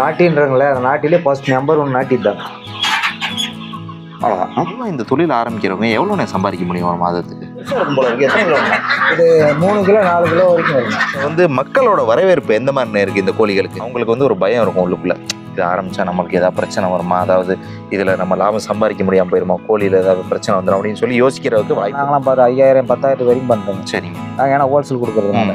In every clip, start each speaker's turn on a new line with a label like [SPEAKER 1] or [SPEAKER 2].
[SPEAKER 1] நாட்டின்றங்களே அந்த நாட்டிலே first number one நாட்டி தான்
[SPEAKER 2] அவ்வளோதான் இந்த தொழில் ஆரம்பிக்கிறவங்க எவ்வளோ சம்பாதிக்க முடியும் ஒரு மாதத்துக்கு?
[SPEAKER 1] இது மூணு கிலோ நாலு கிலோ வரைக்கும் வருங்க
[SPEAKER 2] வந்து மக்களோட வரவேற்பு எந்த மாதிரி இருக்கு இந்த கோழிகளுக்கு? அவங்களுக்கு வந்து ஒரு பயம் இருக்கும் உள்ளுக்குள்ள. இது ஆரம்பிச்சா நமக்கு ஏதாவது பிரச்சனை வருமா? அதாவது இதுல நம்ம லாபம் சம்பாதிக்க முடியாம போயிருமா? கோழியில ஏதாவது பிரச்சனை வந்துடும் அப்படின்னு சொல்லி யோசிக்கிறதுக்கு வாய்ப்பு
[SPEAKER 1] நாங்களாம் பாரு ஐயாயிரம் பத்தாயிரம் வரைக்கும் பண்ணுறோங்க
[SPEAKER 2] சரிங்க.
[SPEAKER 1] நாங்கள் ஏன்னா ஹோல்சேல் கொடுக்குறதுனால.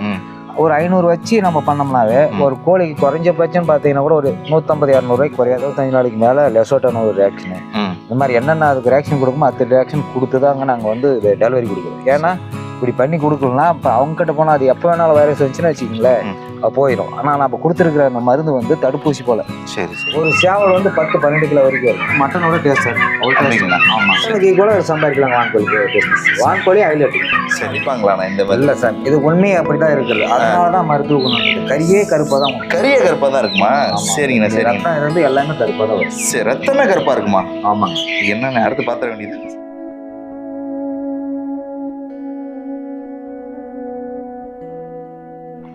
[SPEAKER 1] ஒரு ஐநூறு வச்சு நம்ம பண்ணோம்னாவே. ஒரு கோழிக்கு குறைஞ்சபட்சம் பார்த்தீங்கன்னா கூட ஒரு நூற்றம்பது இரநூறுவாய்க்கு குறையாது இருபத்தஞ்சு நாளைக்கு மேலே லெசோட்டான ஒரு ரியாக்ஷனு. இந்த மாதிரி என்னென்ன அதுக்கு ரியாக்ஷன் கொடுக்குமோ அத்தனை ரியாக்ஷன் கொடுத்து தாங்க நாங்கள் வந்து டெலிவரி கொடுக்குறோம் ஏன்னா இப்படி பண்ணி கொடுக்கலனா இப்போ அவங்ககிட்ட போனால் அது எப்போ வேணாலும் வைரஸ் வந்துச்சுன்னு வச்சுக்கோங்களேன் போயிடும் ஆனால் நம்ம கொடுத்துருக்குற அந்த மருந்து வந்து தடுப்பூசி போல.
[SPEAKER 2] சரி சரி.
[SPEAKER 1] ஒரு சேவல் வந்து பத்து பன்னெண்டு கிலோ வரைக்கும் வரும். மட்டனோட டேஸ்ட்
[SPEAKER 2] அப்படிங்களா ஆமா.
[SPEAKER 1] மட்டனுக்கு கூட சம்பாதிக்கலாம் வான்கோழி. பிஸ்னஸ் வான்கோழி ஹைலைட்
[SPEAKER 2] சரி விற்பாங்களாண்ணா இந்த
[SPEAKER 1] இல்லை சார் இது உண்மையே அப்படி தான் இருக்குது அதனால தான் மருத்துவ குணம் கரியே கருப்பாக தான்.
[SPEAKER 2] கரிய கருப்பா தான் இருக்குமா. சரிங்கண்ணா சரிங்க
[SPEAKER 1] ரத்தம் இருந்து எல்லாமே கருப்பாக தான் வரும்.
[SPEAKER 2] சரி ரத்தமே கருப்பா இருக்குமா?
[SPEAKER 1] ஆமாங்க.
[SPEAKER 2] என்னண்ணே அடுத்து பாத்திர வேண்டியது.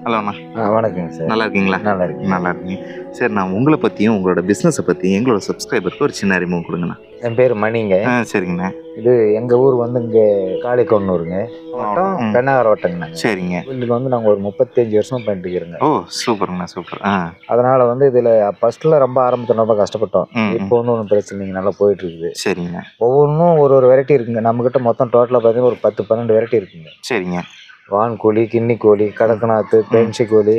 [SPEAKER 2] ஹலோ அண்ணா
[SPEAKER 1] ஆ வணக்கங்க சார்.
[SPEAKER 2] நல்லா இருக்கீங்களா
[SPEAKER 1] நல்லா இருக்கு
[SPEAKER 2] நல்லா இருக்கீங்க சரி நான் உங்களை பற்றியும் உங்களோட பிஸ்னஸை பற்றியும் எங்களோட சப்ஸ்கிரைபருக்கு ஒரு சின்ன அறிமுகம் கொடுங்கண்ணா.
[SPEAKER 1] என் பேர் மணிங்க.
[SPEAKER 2] ஆ சரிங்கண்ணா.
[SPEAKER 1] இது எங்கள் ஊர் வந்து இங்கே காளிக்கொன்னூருங்க வட்டம்
[SPEAKER 2] ம்.
[SPEAKER 1] பெண்ணாகர வட்டங்கண்ணா
[SPEAKER 2] சரிங்க.
[SPEAKER 1] இதுக்கு வந்து நாங்கள் ஒரு முப்பத்தஞ்சு வருஷம் பண்ணிட்டு இருக்கிறோங்க
[SPEAKER 2] ஓ சூப்பர்ண்ணா சூப்பர். ஆ.
[SPEAKER 1] அதனால வந்து இதில் ஃபர்ஸ்ட்ல ரொம்ப ஆரம்பத்தில் ரொம்ப கஷ்டப்பட்டோம். இப்போ வந்து ஒன்றும் பிரச்சனை இல்லைங்க நல்லா போயிட்டு இருக்குது
[SPEAKER 2] சரிங்க
[SPEAKER 1] ஒவ்வொன்றும் ஒரு ஒரு வெரைட்டி இருக்குங்க. நம்மக்கிட்ட மொத்தம் டோட்டலாக பார்த்தீங்கன்னா ஒரு பத்து பன்னெண்டு வெரைட்டி இருக்குங்க.
[SPEAKER 2] சரிங்க.
[SPEAKER 1] வான்கோழி கிண்ணி கோழி கடக்கநாத்து பென்சி கோழி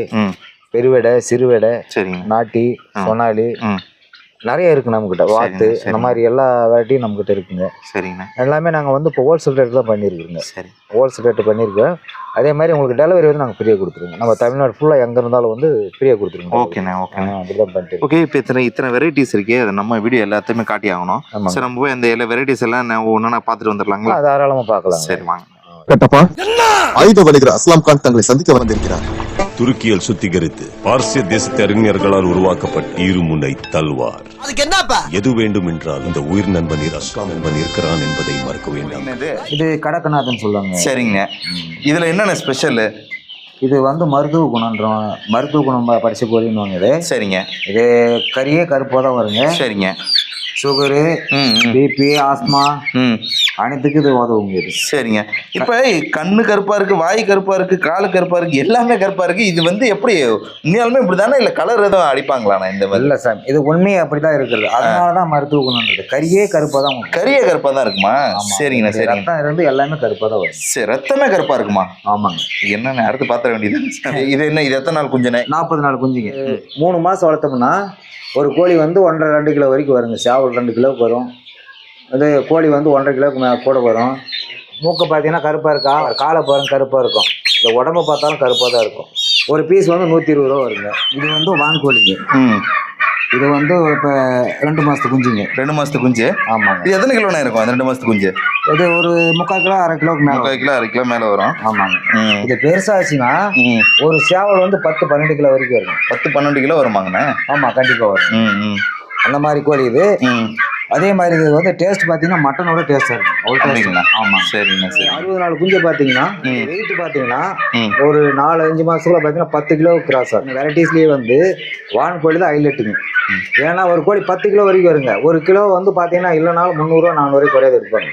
[SPEAKER 1] பெருவெடை சிறுவெடை
[SPEAKER 2] சரிங்க.
[SPEAKER 1] நாட்டி. சொனாலி நிறைய இருக்கு நம்மக்கிட்ட வாத்து
[SPEAKER 2] சரிங்க,
[SPEAKER 1] இந்த
[SPEAKER 2] சரிங்க.
[SPEAKER 1] மாதிரி எல்லா வெரைட்டியும் நம்மக்கிட்ட இருக்குங்க.
[SPEAKER 2] சரிங்கண்ணா
[SPEAKER 1] எல்லாமே நாங்கள் வந்து இப்போ ஹோல்சேல் ரேட் தான் பண்ணியிருக்கோங்க.
[SPEAKER 2] சரி.
[SPEAKER 1] ஹோல்சேல் ரேட்டு பண்ணியிருக்கோம். அதே மாதிரி உங்களுக்கு டெலிவரி வந்து நாங்கள் ஃப்ரீயாக கொடுத்துருவோம் நம்ம தமிழ்நாடு ஃபுல்லாக எங்கே இருந்தாலும் வந்து ஃப்ரீயாக கொடுத்துருவோம்
[SPEAKER 2] ஓகேண்ணா
[SPEAKER 1] அப்படி தான் பண்ணிட்டு.
[SPEAKER 2] ஓகே இப்போ இத்தனை இத்தனை வெரைட்டிஸ் இருக்கே அதை நம்ம வீடியோ எல்லாத்தையுமே காட்டி ஆகணும் சரி நம்ம போய் அந்த எல்லா வெரைட்டிஸ் எல்லாம் ஒன்றா பார்த்துட்டு வந்துடலாங்களா?
[SPEAKER 1] தாராளமாக பார்க்கலாம்
[SPEAKER 2] சரி வாங்க.
[SPEAKER 3] கட்டப்பா. ஆயுத வணிகர் அஸ்லாம் கான் தங்களை சந்திக்க வந்திருக்கிறார்.
[SPEAKER 4] துருக்கியில் சுத்திகரித்து பார்சிய தேசத்து அறிஞர்களால் உருவாக்கப்பட்ட இருமுனை தல்வார்.
[SPEAKER 5] அதுக்கு என்னப்பா?
[SPEAKER 4] எது வேண்டும் என்றால் இந்த உயிர் நண்பன் அஸ்லாம் நண்பன் இருக்கிறான் என்பதை மறக்க வேண்டாம்.
[SPEAKER 1] இது கடக்கநாதன் சொல்லுவாங்க
[SPEAKER 2] சரிங்க. இதில் என்னென்ன ஸ்பெஷலு
[SPEAKER 1] இது வந்து மருத்துவ குணன்றோம். மருத்துவ குணம் படிச்ச கோழின்னு இது.
[SPEAKER 2] சரிங்க.
[SPEAKER 1] இது கரியே கருப்பாக தான் வருங்க.
[SPEAKER 2] சரிங்க.
[SPEAKER 1] சுகரு பிபி ஆஸ்மா
[SPEAKER 2] ம்
[SPEAKER 1] அனைத்துக்கும் இது உதவுங்க இது
[SPEAKER 2] சரிங்க. இப்போ கண்ணு கருப்பா இருக்கு வாய் கருப்பா இருக்கு காலு கருப்பா இருக்கு எல்லாமே கருப்பா இருக்கு. இது வந்து எப்படி உண்மையாலுமே இப்படி தானே இல்லை கலர் எதுவும் அடிப்பாங்களாண்ணா இந்த மாதிரி?
[SPEAKER 1] இல்லை சார் இது உண்மையே அப்படி தான் இருக்கிறது அதனால தான் மருத்துவ குணம்ன்றது கரியே கருப்பாக தான்
[SPEAKER 2] கரிய கருப்பா தான் இருக்குமா. சரிங்கண்ணா சரிங்க.
[SPEAKER 1] ரத்தம் இருந்து எல்லாமே கருப்பாக தான் வரும்.
[SPEAKER 2] சரி ரத்தமே கருப்பா இருக்குமா?
[SPEAKER 1] ஆமாங்க.
[SPEAKER 2] என்னண்ணே அடுத்து பாத்திர வேண்டியது இது என்ன இது எத்தனை நாள் குஞ்சனே
[SPEAKER 1] நாற்பது நாள் குஞ்சுங்க. மூணு மாதம் வளர்த்தோம்னா ஒரு கோழி வந்து ஒன்றரை ரெண்டு கிலோ வரைக்கும் வருங்க. சேவல் ரெண்டு கிலோவுக்கு வரும். அது கோழி வந்து ஒன்றரை கிலோவுக்கு மே கூட வரும். மூக்கை பார்த்தீங்கன்னா கருப்பாக இருக்கா? காலை பாருங்க கருப்பாக இருக்கும். இந்த உடம்ப பார்த்தாலும் கருப்பாக தான் இருக்கும். ஒரு பீஸ் வந்து நூற்றி இருபது ரூபா வருங்க. இது வந்து வான்கோழிங்க
[SPEAKER 2] ம்.
[SPEAKER 1] இது வந்து இப்போ ரெண்டு மாதத்து குஞ்சுங்க.
[SPEAKER 2] ரெண்டு மாசத்து குஞ்சு?
[SPEAKER 1] ஆமாங்க.
[SPEAKER 2] இது எத்தனை கிலோண்ணே இருக்கும் ரெண்டு மாசத்து குஞ்சு?
[SPEAKER 1] இது ஒரு முக்கால் கிலோ அரை கிலோவுக்கு மேலே
[SPEAKER 2] முக்கால் கிலோ அரை கிலோ மேலே வரும்.
[SPEAKER 1] ஆமாங்க.
[SPEAKER 2] ம்.
[SPEAKER 1] இது பெருசாச்சுன்னா ஒரு சேவல் வந்து பத்து பன்னெண்டு கிலோ வரைக்கும் வரும்.
[SPEAKER 2] பத்து பன்னெண்டு கிலோ வருமாங்கண்ணே?
[SPEAKER 1] ஆமாம் கண்டிப்பாக வரும்.
[SPEAKER 2] ம் ம்.
[SPEAKER 1] அந்த மாதிரி கோழி இது. அதே மாதிரி இது வந்து டேஸ்ட் பார்த்தீங்கன்னா மட்டனோட டேஸ்ட்டாக இருக்கும். அவ்வளோ ஆமாம்
[SPEAKER 2] சரிங்க சரி
[SPEAKER 1] அறுபது நாள் குஞ்சு பார்த்தீங்கன்னா. வெயிட் பார்த்தீங்கன்னா ஒரு நாலு அஞ்சு மாதத்துக்குள்ள பார்த்தீங்கன்னா பத்து கிலோ கிராஸ் ஆகும் வெரைட்டிஸ்லேயே வந்து வான் கோழி தான் ஹைலைட்டுங்க ஏன்னா ஒரு கோழி பத்து கிலோ வரைக்கும் வருங்க. ஒரு கிலோ வந்து பார்த்தீங்கன்னா இல்லைனாலும் முந்நூறுரூவா நானூறு குறையாது இருப்பாங்க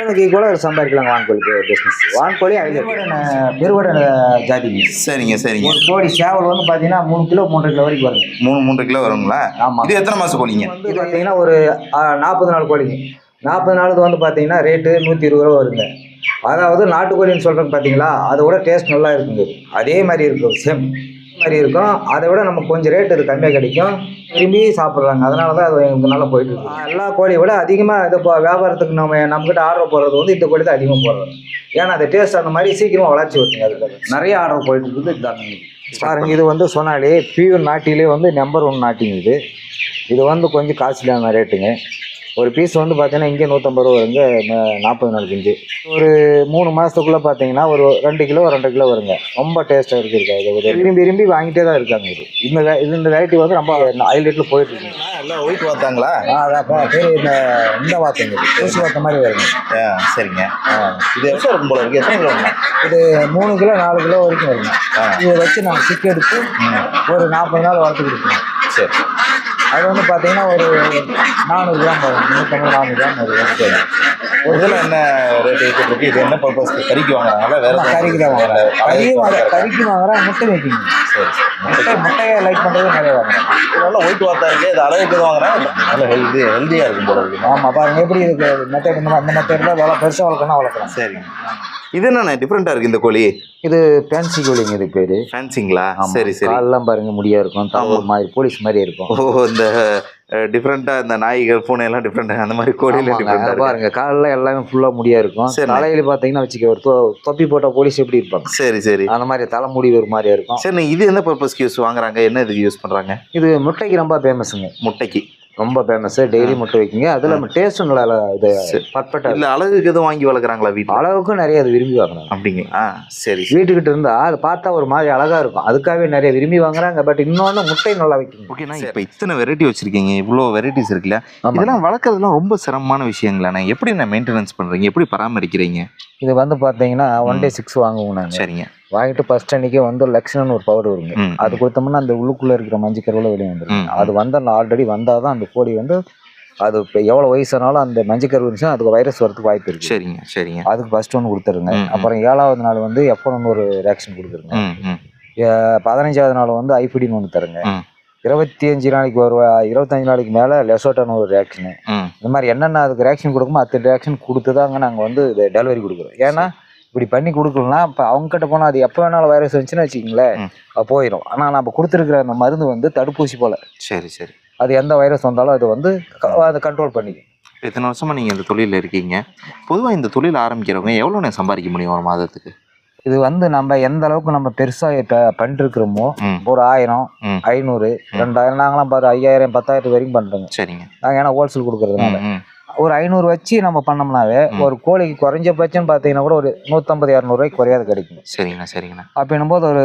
[SPEAKER 1] எனக்கு கூட சம்பாதிக்கலாம் வான்கோழிக்கு பிஸ்னஸ் வான்கோழி பெருவடை ஜாதிங்க
[SPEAKER 2] சரிங்க சரிங்க.
[SPEAKER 1] ஒரு கோழி சேவல் வந்து பார்த்தீங்கன்னா மூணு கிலோ மூன்றரை கிலோ வரைக்கும் வருங்க
[SPEAKER 2] மூணு மூன்று கிலோ வருங்களா?
[SPEAKER 1] ஆமாம்
[SPEAKER 2] இது எத்தனை மாசம் கோழிங்க?
[SPEAKER 1] வந்து பார்த்தீங்கன்னா ஒரு நாற்பது நாள் கோழிங்க. நாற்பது நாளுக்கு வந்து பார்த்தீங்கன்னா ரேட்டு நூற்றி இருபது ரூபா வருங்க. அதாவது நாட்டுக்கோழின்னு சொல்கிறேன் பார்த்தீங்களா அதோட டேஸ்ட் நல்லா இருக்குங்க. அதே மாதிரி இருக்கும் சேம் மாதிரி இருக்கும். அதை விட நமக்கு கொஞ்சம் ரேட் இது கம்மியாக கிடைக்கும். விரும்பி சாப்பிட்றாங்க. அதனால தான் அது எங்களுக்கு நல்லா போயிட்டு இருக்கு. எல்லா கோழியை விட அதிகமாக இது இப்போ வியாபாரத்துக்கு நம்ம நம்மக்கிட்ட ஆர்டர் போடுறது வந்து இந்த கோழி தான் அதிகமாக போடுறோம் ஏன்னா அந்த டேஸ்ட் அந்த மாதிரி சீக்கிரமாக வளர்ச்சி வருங்க அதுக்கு நிறைய ஆர்டர் போயிட்டு இருக்குது. இதுதாங்க பாருங்க இது வந்து சொன்னாலே பியூர் நாட்டிலே வந்து நம்பர் ஒன் நாட்டிங்க இது. இது வந்து கொஞ்சம் காஸ்ட்லியான ரேட்டுங்க ஒரு பீஸ் வந்து பார்த்தீங்கன்னா இங்கே நூற்றம்பது ரூபா வருங்க நாற்பது நாள் குஞ்சு ஒரு மூணு மாதத்துக்குள்ளே பார்த்தீங்கன்னா ஒரு ரெண்டு கிலோ ரெண்டு கிலோ வருங்க. ரொம்ப டேஸ்ட்டாக இருக்குது இது ஒரு விரும்பி விரும்பி வாங்கிட்டே தான் இருக்காங்க இது. இந்த இது இந்த வெரைட்டி வந்து ரொம்ப ஹைலைட்டில் போயிட்டு இருக்குங்க
[SPEAKER 2] எல்லாம் ஒயிட் பார்த்தாங்களா
[SPEAKER 1] ஆ அதான் பேர் இந்த இந்த வார்த்தைங்க ஊசி வார்த்தை மாதிரி வருங்க.
[SPEAKER 2] சரிங்க.
[SPEAKER 1] ஆ.
[SPEAKER 2] இது எவ்வளோ இருக்கும் போல இருக்கு எத்தனை கிலோ
[SPEAKER 1] இது மூணு கிலோ நாலு கிலோ வரைக்கும் வருங்க.
[SPEAKER 2] ஆ.
[SPEAKER 1] இதை வச்சு நாங்கள் சிக் எடுத்து ஒரு நாற்பது நாள் வளர்த்து கொடுப்போம்
[SPEAKER 2] சரி.
[SPEAKER 1] அது வந்து பார்த்தீங்கன்னா ஒரு நானூறு கிராம் வரும். முந்நூற்றம்பது நானூறு கிராம் ஒரு வரும்.
[SPEAKER 2] ஒரு இதில் என்ன ரேட் இருக்கு இது என்ன பர்பஸ்க்கு கறிக்கு வாங்குறாங்களா வேற
[SPEAKER 1] கறிக்கு தான் வாங்குறாங்க. கறியும். கறிக்கு வாங்குறாங்க. முட்டை வைக்கிங்க
[SPEAKER 2] சரி
[SPEAKER 1] முட்டை முட்டையை லைக் பண்ணுறது நிறைய வாங்குறாங்க.
[SPEAKER 2] நல்லா ஒயிட் வாத்தா இருக்கு. இது அளவுக்கு எதுவும் வாங்குறாங்க. நல்ல ஹெல்தி ஹெல்தியாக இருக்கும் போல இருக்கு.
[SPEAKER 1] ஆமாம் பாருங்க எப்படி இருக்கு? மெத்தட் இந்த மெத்தடில் வள பெருசாக வளர்க்கணும் வளர்க்கலாம்.
[SPEAKER 2] சரிங்க. இது என்னண்ணே டிஃப்ரெண்ட்டாக இருக்கு இந்த கோழி?
[SPEAKER 1] இது ஃபேன்சி கோழிங்க இது பேர்.
[SPEAKER 2] ஃபேன்சிங்களா சரி சரி.
[SPEAKER 1] கால்லாம் பாருங்க முடியா இருக்கும். ஒரு மாதிரி போலீஸ் மாதிரி இருக்கும்.
[SPEAKER 2] ஓ இந்த டிஃப்ரெண்ட்டாக இந்த நாய்கள் பூனை எல்லாம் டிஃப்ரெண்ட் அந்த மாதிரி கோழியில டிஃப்ரெண்ட்டாக
[SPEAKER 1] பாருங்க கால்ல எல்லாமே ஃபுல்லா முடியா இருக்கும்.
[SPEAKER 2] சரி.
[SPEAKER 1] தலையில பாத்தீங்கன்னா வச்சுக்க ஒரு தொப்பி போட்ட போலீஸ் எப்படி இருப்பாங்க?
[SPEAKER 2] சரி சரி.
[SPEAKER 1] அந்த மாதிரி தலைமுடி ஒரு மாதிரியா இருக்கும்.
[SPEAKER 2] சரி இது என்ன பர்பஸ்க்கு யூஸ் வாங்குறாங்க? என்ன இதுக்கு யூஸ் பண்ணுறாங்க
[SPEAKER 1] இது முட்டைக்கு ரொம்ப ஃபேமஸுங்க
[SPEAKER 2] முட்டைக்கு.
[SPEAKER 1] ரொம்ப ஃபேமஸ் டெய்லி முட்டை வைக்கிங்க. அதுல டேஸ்ட்டும் நல்லா இது. பர்ஃபெக்டா
[SPEAKER 2] இல்லை அழகுக்கு எதுவும் வாங்கி வளர்க்குறாங்களா வீட்டில்
[SPEAKER 1] அளவுக்கும் நிறைய அது விரும்பி வாங்குறாங்க.
[SPEAKER 2] அப்படிங்க ஆ சரி
[SPEAKER 1] வீட்டுக்கிட்ட இருந்தா அது பார்த்தா ஒரு மாதிரி அழகா இருக்கும். அதுக்காகவே நிறைய விரும்பி வாங்குறாங்க. பட் இன்னொன்னு முட்டை நல்லா வைக்கிங்க
[SPEAKER 2] ஓகேண்ணா இப்போ இத்தனை வெரைட்டி வச்சிருக்கீங்க. இவ்வளோ வெரைட்டிஸ் இருக்குல்ல. இதெல்லாம் வளர்க்குறதுலாம் ரொம்ப சிரமமான விஷயங்களாண்ணே எப்படி நான் மெயின்டெனன்ஸ் பண்ணுறீங்க எப்படி பராமரிக்கிறீங்க?
[SPEAKER 1] இது வந்து பாத்தீங்கன்னா ஒன் டே சிக்ஸ் வாங்குவோம் நாங்க.
[SPEAKER 2] சரிங்க.
[SPEAKER 1] வாங்கிட்டு ஃபர்ஸ்ட் அன்னைக்கே வந்து லக்ஷணன் ஒரு பவுடர் வருங்க அது கொடுத்தோம்னா அந்த உள்ளுக்குள்ள இருக்கிற மஞ்சள் கருவில் வெளியே வந்துடும் அது வந்து ஆல்ரெடி வந்தால் தான் அந்த கோழி வந்து அது இப்போ எவ்வளோ வயசானாலும் அந்த மஞ்சள் கரு இருந்துச்சுன்னா அதுக்கு வைரஸ் வரதுக்கு வாய்ப்பு இருக்கு.
[SPEAKER 2] சரிங்க சரிங்க.
[SPEAKER 1] அதுக்கு ஃபர்ஸ்ட் ஒன்று கொடுத்துருங்க. அப்புறம் ஏழாவது நாள் வந்து எஃப்ஒன் ஒரு ரேக்ஷன் கொடுத்துருங்க. பதினஞ்சாவது நாள் வந்து ஐபிடின்னு ஒன்று தருங்க. இருபத்தி அஞ்சு நாளைக்கு ஒரு இருபத்தஞ்சு நாளைக்கு மேலே லெசோட்டான ஒரு ரேக்ஷனு
[SPEAKER 2] ம்.
[SPEAKER 1] இந்த மாதிரி என்னென்ன அதுக்கு ரேக்ஷன் கொடுக்குமோ அத்தனை ரேக்ஷன் கொடுத்து தாங்க நாங்கள் வந்து இதை டெலிவரி கொடுக்குறோம். ஏன்னா இப்படி பண்ணி கொடுக்கலனா இப்போ அவங்ககிட்ட போனால் அது எப்போ வேணாலும் வைரஸ் வந்துச்சுன்னு வச்சுக்கிங்களேன் போயிடும் ஆனால் நம்ம கொடுத்துருக்குற அந்த மருந்து வந்து தடுப்பூசி போல்.
[SPEAKER 2] சரி சரி.
[SPEAKER 1] அது எந்த வைரஸ் வந்தாலும் அது வந்து அதை கண்ட்ரோல் பண்ணிக்கும்.
[SPEAKER 2] இத்தனை வருஷமா நீங்கள் இந்த தொழிலில் இருக்கீங்க. பொதுவாக இந்த தொழில் ஆரம்பிக்கிறவங்க எவ்வளோ நேரம் சம்பாதிக்க முடியும் ஒரு மாதத்துக்கு?
[SPEAKER 1] இது வந்து நம்ம எந்த அளவுக்கு நம்ம பெருசாக இப்போ பண்ணிருக்கிறோமோ
[SPEAKER 2] ம்.
[SPEAKER 1] ஒரு ஆயிரம். ஐநூறு ரெண்டாயிரம் நாங்களாம் பாரு ஐயாயிரம் பத்தாயிரம் வரைக்கும் பண்ணுறோங்க
[SPEAKER 2] சரிங்க.
[SPEAKER 1] நாங்கள் ஏன்னா ஹோல்சேல் கொடுக்குறதுனால. ஒரு ஐநூறு வச்சு நம்ம பண்ணோம்னாவே. ஒரு கோழிக்கு குறைஞ்சபட்சம் பார்த்தீங்கன்னா கூட ஒரு நூற்றம்பது இரநூறுவாய்க்கு குறையாது கிடைக்கும்.
[SPEAKER 2] சரிங்கண்ணா சரிங்கண்ணா.
[SPEAKER 1] அப்படின்னும்போது ஒரு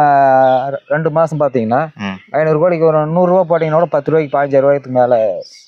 [SPEAKER 1] ஆஹ், ரெண்டு மாதம் பார்த்தீங்கன்னா ஐநூறு கோழிக்கு ஒரு நூறுரூவா போட்டிங்கன்னா கூட பத்து ரூபாய்க்கு பதினஞ்சாயிரம் ரூபாய்க்கு மேலே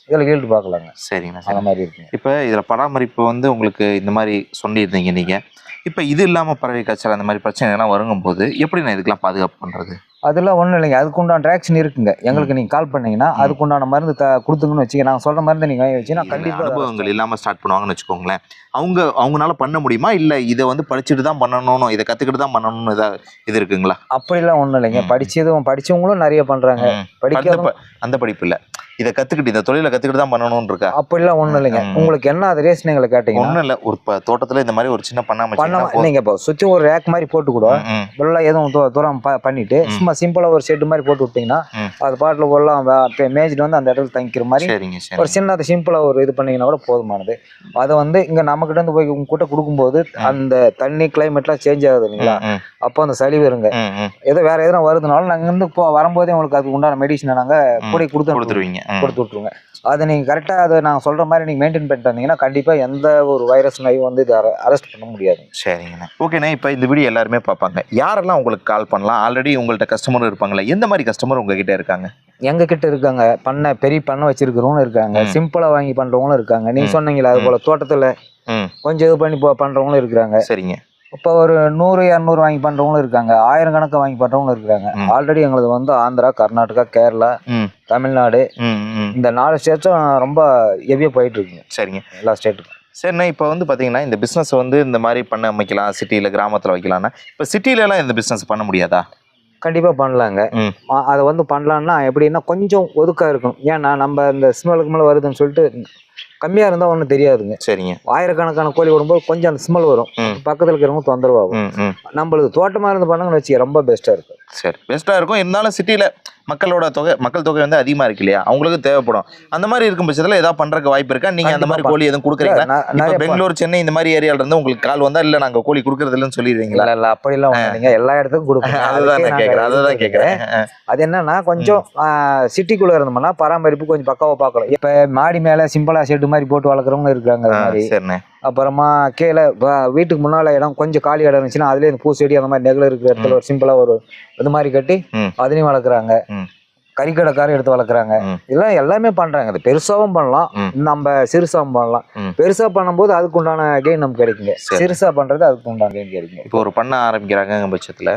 [SPEAKER 1] இதில் ஈல்டு பார்க்கலாங்க.
[SPEAKER 2] சரிங்கண்ணா
[SPEAKER 1] அந்த
[SPEAKER 2] சரி
[SPEAKER 1] மாதிரி இருக்குங்க.
[SPEAKER 2] இப்போ இதில் பராமரிப்பு வந்து உங்களுக்கு இந்த மாதிரி சொல்லியிருந்தீங்க நீங்கள் இப்போ இது இல்லாமல் பறவை காய்ச்சல் அந்த மாதிரி பிரச்சனைலாம் வருங்கும்போது எப்படி நான் இதுக்கெல்லாம் பாதுகாப்பு பண்ணுறது
[SPEAKER 1] அதெல்லாம் ஒன்றும் இல்லைங்க. அதுக்குண்டான ட்ராக்ஷன் இருக்குங்க. எங்களுக்கு நீங்கள் கால் பண்ணீங்கன்னா அதுக்குண்டான மருந்து த கொடுத்துங்கன்னு வச்சுக்க நாங்கள் சொல்கிற மருந்து நீங்கள் வாங்கி வச்சுன்னா கண்டிப்பாக
[SPEAKER 2] அனுபவங்கள் இல்லாமல் ஸ்டார்ட் பண்ணுவாங்கன்னு வச்சுக்கோங்களேன். அவங்க அவங்களால பண்ண முடியுமா? இல்லை இதை வந்து படிச்சுட்டு தான் பண்ணணும் இதை கற்றுக்கிட்டு தான் பண்ணணும்னு ஏதாவது இது இருக்குங்களா?
[SPEAKER 1] அப்படிலாம் ஒன்றும் இல்லைங்க. படிச்சதும் படிச்சவங்களும் நிறைய பண்ணுறாங்க
[SPEAKER 2] ம். அந்த
[SPEAKER 1] படிக்காத
[SPEAKER 2] ப- அந்த படிப்பு இல்லை. இதை கற்றுக்கிட்டு இந்த தொழிலை கற்றுக்கிட்டு தான் பண்ணணும்னு இருக்கா
[SPEAKER 1] அப்படிலாம் ஒன்றும் இல்லைங்க. உங்களுக்கு என்ன அது ரேஷன் எங்களை கேட்டீங்கன்னா
[SPEAKER 2] ஒன்றும் இல்லை ஒரு தோட்டத்துல இந்த மாதிரி ஒரு சின்ன பண்ணாம
[SPEAKER 1] பண்ண
[SPEAKER 2] வச்சீங்கன்னா போதும்.
[SPEAKER 1] நீங்கள் இப்போ சுற்றி ஒரு ரேக் மாதிரி போட்டு கூட
[SPEAKER 2] ம், ம்.
[SPEAKER 1] ஃபுல்லாக எதுவும் தூரம் பண்ணிட்டு. சும்மா சிம்பிளாக ஒரு ஷெட் மாதிரி போட்டு விட்டிங்கன்னா. அது பாட்டில் எல்லாம் மேய்ச்சிட்டு வந்து அந்த இடத்துல தங்கிக்கிற மாதிரி ஒரு
[SPEAKER 2] சரி
[SPEAKER 1] சின்னது சிம்பிளாக ஒரு இது பண்ணீங்கன்னா கூட போதுமானது அதை வந்து இங்கே நம்மக்கிட்ட இருந்து போய் உங்க கிட்ட கொடுக்கும்போது அந்த தண்ணி கிளைமேட்லாம் சேஞ்ச் ஆகுது இல்லைங்களா அப்போ அந்த சளி வருங்க. ஏதோ வேற எதுனா வருதுனாலும் நாங்கள் இருந்து இப்போ வரும்போதே உங்களுக்கு அதுக்கு உண்டான மெடிசனை நாங்கள். கூட கொடுத்து
[SPEAKER 2] கொடுத்துருவீங்க
[SPEAKER 1] கொடுத்து விட்ருங்க அதை நீங்கள் கரெக்டாக அதை நாங்கள் சொல்கிற மாதிரி நீங்கள் மெயின்டைன் பண்ணிட்டு வந்தீங்கன்னா கண்டிப்பாக எந்த ஒரு வைரஸ் நோயும் வந்து இதை அரெஸ்ட் பண்ண முடியாது.
[SPEAKER 2] சரிங்கண்ணா. ஓகேண்ணா இப்போ இந்த வீடியோ எல்லாருமே பார்ப்பாங்க. யாரெல்லாம் உங்களுக்கு கால் பண்ணலாம்? ஆல்ரெடி உங்கள்ட்ட கஸ்டமர் இருப்பாங்களா எந்த மாதிரி கஸ்டமர் உங்ககிட்ட இருக்காங்க?
[SPEAKER 1] எங்க கிட்ட இருக்காங்க. பண்ணை பெரிய பண்ணை வச்சிருக்கிறவங்களும் இருக்காங்க. சிம்பிளா வாங்கி பண்றவங்களும் இருக்காங்க. நீங்க. சொன்னீங்களா அது போல தோட்டத்துல கொஞ்சம் இது பண்ணி பண்றவங்களும் இருக்காங்க
[SPEAKER 2] சரிங்க.
[SPEAKER 1] இப்போ ஒரு நூறு இரநூறு வாங்கி பண்றவங்களும் இருக்காங்க. ஆயிரம் கணக்கு வாங்கி பண்றவங்களும் இருக்காங்க. ஆல்ரெடி எங்களுக்கு வந்து ஆந்திரா கர்நாடகா கேரளா தமிழ்நாடு இந்த நாலு ஸ்டேட்ஸும் ரொம்ப ஹெவியாக போயிட்டு இருக்குங்க
[SPEAKER 2] சரிங்க.
[SPEAKER 1] எல்லா ஸ்டேட்டுக்கும்
[SPEAKER 2] சரிண்ணா இப்போ வந்து பார்த்தீங்கன்னா இந்த பிஸ்னஸ் வந்து இந்த மாதிரி பண்ண அமைக்கலாம் சிட்டியில் கிராமத்தில் வைக்கலாம்னா இப்போ சிட்டிலலாம் இந்த பிஸ்னஸ் பண்ண முடியாதா?
[SPEAKER 1] கண்டிப்பாக பண்ணலாங்க. அதை வந்து பண்ணலான்னா எப்படின்னா கொஞ்சம் ஒதுக்கா இருக்கும் ஏன்னா நம்ம இந்த ஸ்மெல்லுக்கு மேலே வருதுன்னு சொல்லிட்டு கம்மியாக இருந்தால் ஒன்றும் தெரியாதுங்க.
[SPEAKER 2] சரிங்க.
[SPEAKER 1] ஆயிரக்கணக்கான கோழி விடும்போது கொஞ்சம் அந்த ஸ்மெல் வரும். பக்கத்தில் இருக்கிறவங்க தொந்தரவாகும் நம்மளுக்கு தோட்டமாக இருந்து பண்ணாங்கன்னு வச்சுக்க ரொம்ப பெஸ்ட்டாக இருக்கும்.
[SPEAKER 2] சரி. பெஸ்ட்டாக இருக்கும். இருந்தாலும் சிட்டியில் மக்களோட தொகை மக்கள் தொகை வந்து அதிகமாக இருக்கு இல்லையா? அவங்களுக்கு தேவைப்படும். அந்த மாதிரி இருக்கும் பட்சத்தில் ஏதாவது பண்ணுறதுக்கு வாய்ப்பு இருக்கா? நீங்கள் அந்த மாதிரி. கோழி எதுவும் கொடுக்குறீங்களா? இப்போ பெங்களூர் சென்னை இந்த மாதிரி ஏரியால இருந்து உங்களுக்கு கால் வந்தா இல்லை நாங்கள் கோழி கொடுக்கறது இல்லைன்னு சொல்லிடுவீங்களா
[SPEAKER 1] இல்ல அப்படிலாம் இல்லைங்க. எல்லா இடத்துக்கும் கொடுப்போம்.
[SPEAKER 2] அதுதான் நான் கேட்குறேன் அதுதான்
[SPEAKER 1] இது
[SPEAKER 2] கேட்குறேன்
[SPEAKER 1] அது என்னன்னா கொஞ்சம் சிட்டிக்குள்ள இருந்தோம்னா பராமரிப்பு கொஞ்சம் பக்காவா பார்க்கணும். இப்ப மாடி மேல சிம்பிளா ஷெட் மாதிரி போட்டு வளர்க்குறவங்க இருக்காங்க அது மாதிரி.
[SPEAKER 2] சரிண்ணே.
[SPEAKER 1] அப்புறமா கீழே வீட்டுக்கு முன்னால இடம் கொஞ்சம் காலி இடம் இருந்துச்சுன்னா அதுலயே இந்த பூச்செடி அந்த மாதிரி நெகிழ இருக்கிற இடத்துல ஒரு சிம்பிளா ஒரு இது மாதிரி கட்டி. அதுலயும் வளர்க்குறாங்க
[SPEAKER 2] ம்.
[SPEAKER 1] கறிக்கடைக்காரர் எடுத்து வளர்க்குறாங்க. இதெல்லாம் எல்லாமே பண்றாங்க அது பெருசாவும் பண்ணலாம். நம்ம சிறுசாவும் பண்ணலாம். பெருசா பண்ணும்போது அதுக்கு உண்டான கெயின் நமக்கு கிடைக்குங்க. சிறுசா பண்றது அதுக்கு உண்டான கெயின் கிடைக்குங்க
[SPEAKER 2] இப்போ ஒரு பண்ண ஆரம்பிக்கிறாங்க பட்சத்தில்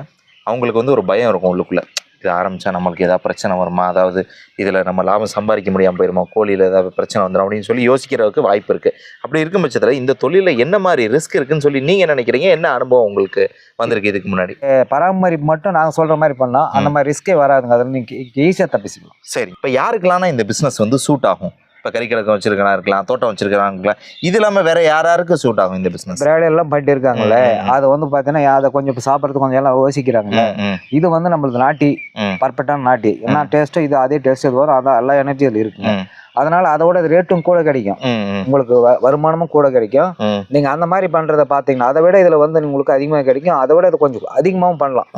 [SPEAKER 2] அவங்களுக்கு வந்து ஒரு பயம் இருக்கும் உள்ளுக்குள்ள இது ஆரம்பித்தா நம்மளுக்கு ஏதாவது பிரச்சனை வருமா? அதாவது இதில் நம்ம லாபம் சம்பாதிக்க முடியாமல் போயிருமா? கோழியில் ஏதாவது பிரச்சனை வந்துடும் அப்படின்னு சொல்லி யோசிக்கிறதுக்கு வாய்ப்பு இருக்குது அப்படி இருக்கும் பட்சத்தில் இந்த தொழிலில் என்ன மாதிரி ரிஸ்க் இருக்குன்னு சொல்லி நீங்கள் நினைக்கிறீங்க? என்ன அனுபவம் உங்களுக்கு வந்திருக்கு இதுக்கு முன்னாடி?
[SPEAKER 1] பராமரிப்பு மட்டும் நாங்கள் சொல்கிற மாதிரி பண்ணோம் அந்த மாதிரி ரிஸ்கே வராதுங்க. அதில் நீங்கள் ஈஸியாக தப்பிச்சுக்கலாம்.
[SPEAKER 2] சரி. இப்போ யாருக்கெல்லாம் இந்த பிஸ்னஸ் வந்து சூட் ஆகும்? இப்போ கறிக்கடக்கம் வச்சிருக்கலாம் இருக்கலாம் தோட்டம் வச்சிருக்கலாம் இருக்கலாம். இது இல்லாமல் வேற யார் யாருக்கு சூட் ஆகும் இந்த பிஸ்னஸ்
[SPEAKER 1] பிராய்லர் எல்லாம் பண்ணிட்டு இருக்காங்கல்ல.
[SPEAKER 2] ம்.
[SPEAKER 1] அது வந்து பார்த்தீங்கன்னா அதை கொஞ்சம் சாப்பிட்றதுக்கு கொஞ்சம் எல்லாம் யோசிக்கிறாங்கல்ல. இது வந்து நம்மளுக்கு நாட்டி. பர்ஃபெக்டான நாட்டி. என்ன டேஸ்ட்டோ இது அதே டேஸ்ட் இது வரும். அதான் எல்லா எனர்ஜி அதில் இருக்குங்க அதனால அதோட ரேட்டும் கூட கிடைக்கும். உங்களுக்கு வருமானமும் கூட கிடைக்கும். நீங்க அந்த மாதிரி பண்றத பாத்தீங்கன்னா அதை விட இதுல வந்து உங்களுக்கு அதிகமாக கிடைக்கும். அதை விட இது கொஞ்சம் அதிகமாகவும் பண்ணலாம்.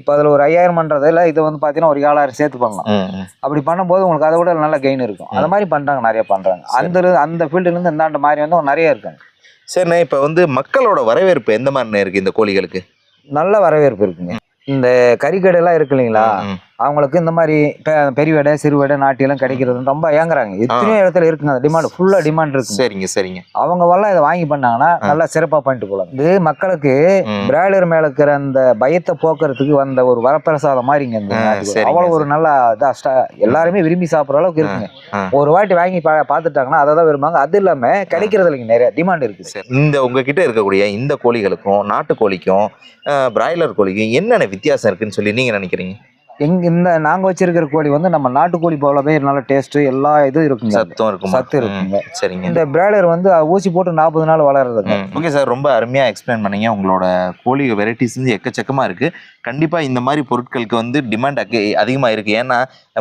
[SPEAKER 1] இப்போ அதுல ஒரு ஐயாயிரம் பண்றதுல இது வந்து பாத்தீங்கன்னா ஒரு ஏழாயிரம் சேர்த்து பண்ணலாம். அப்படி பண்ணும்போது உங்களுக்கு அதை விட நல்ல கெயின் இருக்கும். அந்த மாதிரி பண்றாங்க நிறைய பண்றாங்க. அந்த அந்த ஃபீல்டுல இருந்து இந்தாண்ட மாதிரி வந்து நிறைய இருக்காங்க.
[SPEAKER 2] சரிண்ணே இப்போ வந்து மக்களோட வரவேற்பு எந்த மாதிரிண்ணே இருக்கு இந்த கோழிகளுக்கு?
[SPEAKER 1] நல்ல வரவேற்பு இருக்குங்க. இந்த கறிக்கடை எல்லாம் இருக்கு இல்லைங்களா? அவங்களுக்கு இந்த மாதிரி பெரிய வடை சிறு வடை நாட்டி எல்லாம் கிடைக்கிறது ரொம்ப ஏங்குறாங்க. எத்தனையோ இடத்துல இருக்குங்க. டிமாண்ட் ஃபுல்லா டிமாண்ட் இருக்கு
[SPEAKER 2] சரிங்க சரிங்க.
[SPEAKER 1] அவங்க வரலாம் இதை வாங்கி பண்ணாங்கன்னா நல்லா சிறப்பா பண்ணிட்டு போலாம் இது மக்களுக்கு. பிராய்லர் மேல இருக்கிற அந்த பயத்தை போக்குறதுக்கு வந்த ஒரு வரப்பிரசாதம் மாதிரிங்க இந்த அவ்வளவு ஒரு நல்ல இதா ஸ்ட- எல்லாருமே விரும்பி சாப்பிடுற அளவுக்கு இருக்குங்க. ஒரு வாட்டி வாங்கி பா- பார்த்துட்டாங்கன்னா அதை தான் விரும்புவாங்க. அது இல்லாம கிடைக்கிறது இல்லைங்க நிறைய டிமாண்ட் இருக்குது.
[SPEAKER 2] சரி இந்த உங்ககிட்ட இருக்கக்கூடிய இந்த கோழிகளுக்கும் நாட்டு கோழிக்கும் பிராய்லர் கோழிக்கும் என்னென்ன வித்தியாசம் இருக்குன்னு சொல்லி நீங்க நினைக்கிறீங்க?
[SPEAKER 1] எங்க இந்த நாங்க வச்சிருக்கிற கோழி வந்து நம்ம நாட்டுக்கோழி போலவே நல்ல டேஸ்ட் எல்லா இதுவும் இருக்குங்க.
[SPEAKER 2] சத்தம் இருக்கும்?
[SPEAKER 1] சத்து இருக்குங்க.
[SPEAKER 2] சரிங்க.
[SPEAKER 1] இந்த பிராய்லர் வந்து ஊசி போட்டு நாற்பது நாள் வளர்றதுங்க.
[SPEAKER 2] Okay sir. ரொம்ப அருமையாக எக்ஸ்பிளைன் பண்ணீங்க. உங்களோட கோழி வெரைட்டிஸ் வந்து எக்கச்சக்கமாக இருக்குது கண்டிப்பாக இந்த மாதிரி பொருட்களுக்கு வந்து டிமாண்ட் அதிகமாக இருக்குது ஏன்னா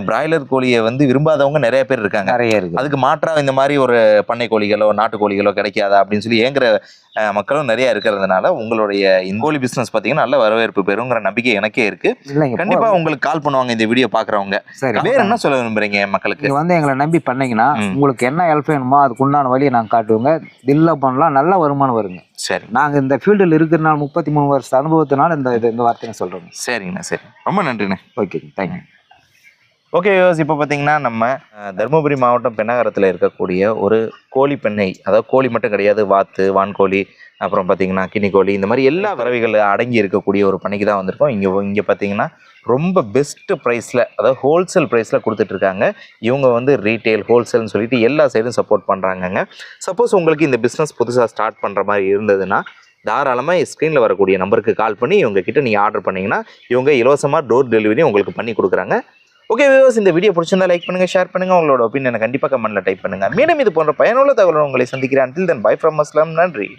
[SPEAKER 2] பிராய்லர் கோழியை வந்து விரும்பாதவங்க நிறைய பேர் இருக்காங்க.
[SPEAKER 1] நிறைய இருக்கு.
[SPEAKER 2] அதுக்கு மாற்றா இந்த மாதிரி ஒரு பண்ணை கோழிகளோ நாட்டு கோழிகளோ கிடைக்காதா அப்படின்னு சொல்லி ஏங்குற மக்களும் நிறைய இருக்கிறதுனால உங்களுடைய இந்த கோழி பிஸ்னஸ் பார்த்தீங்கன்னா நல்ல வரவேற்பு பெறுங்கிற நம்பிக்கை எனக்கே இருக்கு. கண்டிப்பா உங்களுக்கு கால் பண்ணுவாங்க இந்த வீடியோ பாக்குறவங்க
[SPEAKER 1] சரி.
[SPEAKER 2] வேற என்ன சொல்ல விரும்புறீங்க மக்களுக்கு?
[SPEAKER 1] வந்து எங்களை நம்பி பண்ணீங்கன்னா. உங்களுக்கு என்ன ஹெல்ப் வேணுமோ அதுக்கு உண்டான வழியை நாங்கள் காட்டுவோங்க. தில்ல பண்ணலாம் நல்ல வருமானம் வருங்க.
[SPEAKER 2] சரி.
[SPEAKER 1] நாங்கள் இந்த ஃபீல்டில் இருக்கிறனால முப்பத்தி மூணு வருஷ அனுபவத்தினால இந்த இது இந்த வார்த்தையை சொல்கிறோங்க
[SPEAKER 2] சரிங்கண்ணா சரி. ரொம்ப நன்றிண்ணே.
[SPEAKER 1] ஓகே தேங்க்யூ
[SPEAKER 2] ஓகே யோஸ் இப்போ பார்த்தீங்கன்னா நம்ம தருமபுரி மாவட்டம் பெண்ணாகரத்தில் இருக்கக்கூடிய ஒரு கோழி பண்ணை அதாவது கோழி மட்டும் கிடையாது வாத்து வான்கோழி அப்புறம் பார்த்தீங்கன்னா கினி கோழி இந்த மாதிரி எல்லா பறவைகள் அடங்கி இருக்கக்கூடிய ஒரு பண்ணைக்கு தான் வந்திருக்கோம். இங்கே இங்கே பார்த்தீங்கன்னா ரொம்ப பெஸ்ட் ப்ரைஸில் அதாவது ஹோல்சேல் ப்ரைஸில் கொடுத்துட்ருக்காங்க இவங்க வந்து ரீட்டைல் ஹோல்சேல்னு சொல்லிட்டு எல்லா சைடும் சப்போர்ட் பண்ணுறாங்கங்க சப்போஸ் உங்களுக்கு இந்த பிஸ்னஸ் புதுசாக ஸ்டார்ட் பண்ணுற மாதிரி இருந்ததுன்னா தாராளமாக ஸ்க்ரீனில் வரக்கூடிய நம்பருக்கு கால் பண்ணி இவங்க கிட்ட நீங்கள் ஆர்டர் பண்ணிங்கன்னா இவங்க இலவசமாக டோர் டெலிவரி உங்களுக்கு பண்ணி கொடுக்குறாங்க. ஓகே வியூவர்ஸ் இந்த வீடியோ பிடிச்சிருந்தா லைக் பண்ணுங்க ஷேர் பண்ணுங்க. உங்களோட ஒப்பீனியனை கண்டிப்பாக கமெண்ட்ல டைப் பண்ணுங்க. மீண்டும் இது போன்ற பயனுள்ள தகவல் உங்களை சந்திக்கிறேன். Until then bye from அஸ்லாம் நன்றி.